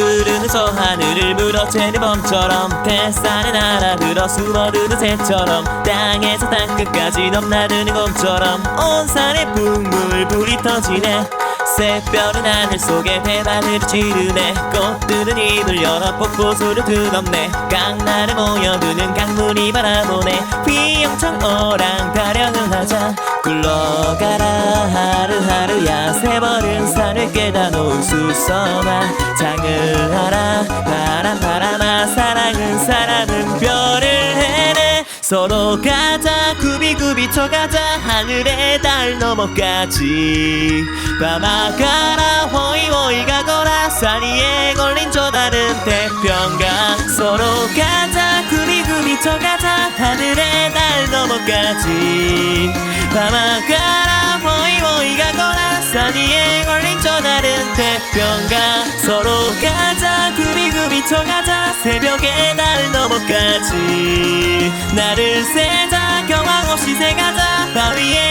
흐르는 저 하늘을 물어채는 범처럼 뱃살에 날아들어 숨어드는 새처럼 땅에서 땅끝까지 넘나드는 곰처럼 온 산에 풍물불이 터지네 새별은 하늘 속에 대바늘 지르네. 꽃들은 입을 열어 폭포수를 드럽네. 강나를 모여드는 강물이 바라보네. 휘영청 오랑 타령을 하자. 굴러가라. 하루하루야 새버린 산을 깨다 놓은 수선아. 장을 하라. 바람 바람아. 사랑은 사랑은 별을 해내. 서로 가자. 구비구비 쳐가자. 하늘의 달 너머까지 밤아 가라 호이 호이 가거라 산 위에 걸린 저 다른 태평강 서로 가자. 구비구비 쳐가자. 하늘의 달 너머까지. 밤아 가라 호이 호이 가거라 산 위에 걸린 저 다른 태평강 서로 가자. 구비구비 쳐가자. 새벽의 달 너머까지. 나를 세자. 경황 없이 새가자. 바위에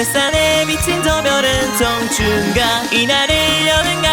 햇살에 비친 저 별은 정춘가. 이날을 여는 품